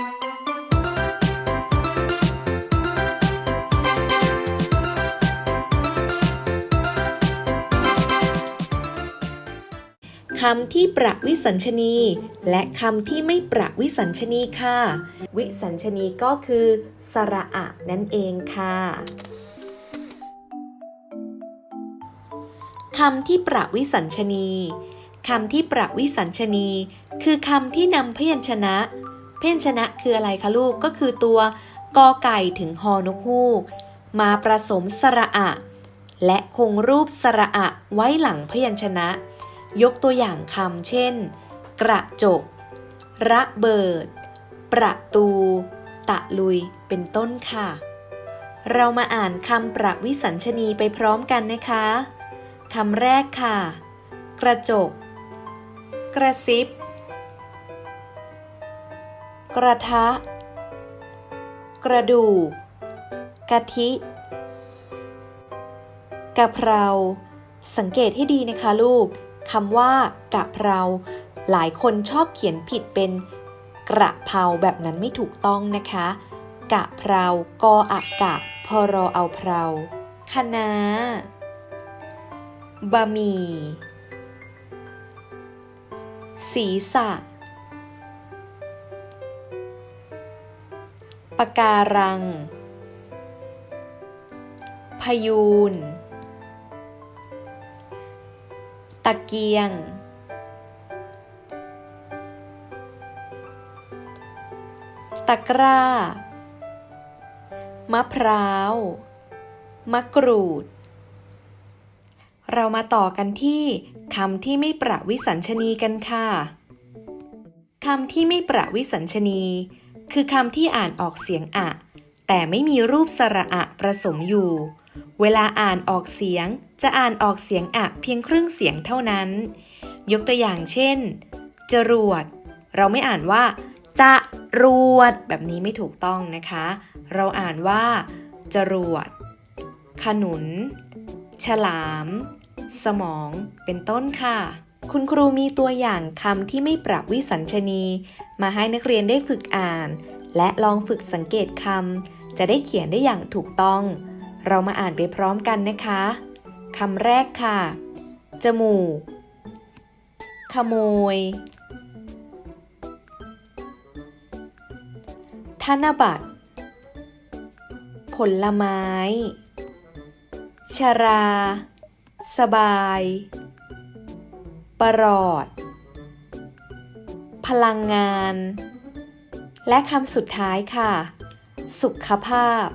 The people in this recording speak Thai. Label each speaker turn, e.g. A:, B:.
A: คำที่ประวิสัญชนี และคำที่ไม่ประวิสัญชนีค่ะ วิสัญชนีก็คือ สระอะนั่นเองค่ะคำที่ประวิสัญชนีคำที่ประวิสัญชนี คือคำที่นำพยัญชนะ เพยัญชนะคืออะไรคะลูกก็คือตัวกอไก่ถึงฮอนกฮูก มาผสมสระอะ และคงรูปสระอะไว้หลังพยัญชนะ ยกตัวอย่างคำเช่น กระจก ระเบิด ประตู ตะลุยเป็นต้นค่ะ เรามาอ่านคำประวิสัญชนีไปพร้อมกันนะคะคำแรกค่ะ กระจก กระซิบ กระทะ กระดูกกะทิกะเพรา สังเกตให้ดีนะคะลูกคำว่ากะเพรา หลายคนชอบเขียนผิดเป็นกระเพราแบบนั้นไม่ถูกต้องนะคะ กะเพรากออักกะพอรอเอาเพราคะน้าบะหมี่ศีรษะ ปะการัง พยูน ตะเกียง ตะกร้า มะพร้าว มะกรูด เรามาต่อกันที่คำที่ไม่ประวิสัญชนีกันค่ะ คำที่ไม่ประวิสัญชนี คือคำที่อ่านออกเสียงอะ แต่ไม่มีรูปสระอะประสมอยู่ เวลาอ่านออกเสียง จะอ่านออกเสียงอะเพียงครึ่งเสียงเท่านั้น ยกตัวอย่างเช่น จรวด เราไม่อ่านว่า จะรวด แบบนี้ไม่ถูกต้องนะคะ เราอ่านว่า จรวด ขนุน ฉลาม สมอง เป็นต้นค่ะ คุณครูมีตัวอย่างคำที่ไม่ปรับวิสัญชนี มาให้นักเรียนได้ฝึกอ่าน และลองฝึกสังเกตคำจะได้เขียนได้อย่างถูกต้อง เรามาอ่านไปพร้อมกันนะคะคำแรกค่ะ จมูก ขโมย ธนบัตร ผลไม้ ชรา สบาย ประหลอด พลังงาน และคำสุดท้ายค่ะ สุขภาพ